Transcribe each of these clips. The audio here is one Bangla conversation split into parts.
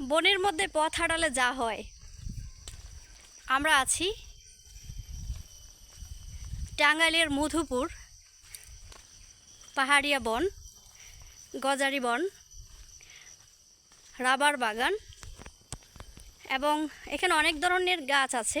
বনের মধ্যে পথ হাঁটালে যা হয়। আমরা আছি টাঙ্গাইলের মধুপুর পাহাড়িয়া বন গজারি বন রাবার বাগান এবং এখানে অনেক ধরনের গাছ আছে।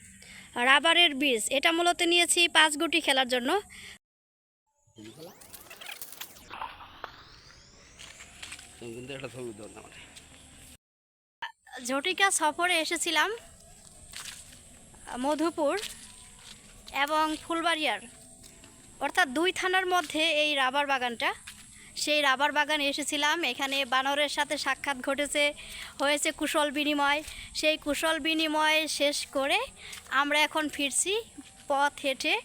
রাবারের বীজ। এটা মূলত নিয়েছি পাঁচ গুটি খেলার জন্য। ঝটিকা সফরে এসেছিলাম, মধুপুর এবং ফুলবাড়িয়ার। অর্থাৎ দুই থানার মধ্যে এই রাবার বাগানটা। সেই রাবার বাগানে এসেছিলাম। এখানে বানরের সাথে সাক্ষাৎ ঘটেছে, হয়েছে কুশল বিনিময়। সেই কুশল বিনিময় শেষ করে আমরা এখন ফিরছি পথ হেঁটে,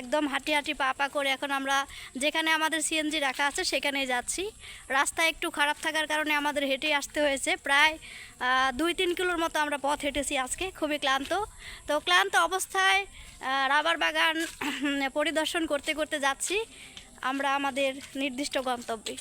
একদম হাঁটি হাঁটি পা পা করে এখন আমরা যেখানে আমাদের সিএনজি রাখা আছে সেখানে যাচ্ছি। রাস্তা একটু খারাপ থাকার কারণে আমাদের হেঁটে আসতে হয়েছে। প্রায় দুই তিন কিলোর মতো আমরা পথ হেঁটেছি আজকে, খুবই ক্লান্ত। তো ক্লান্ত অবস্থায় রাবার বাগান পরিদর্শন করতে করতে যাচ্ছি। আমরা আমাদের নির্দিষ্ট গন্তব্যে।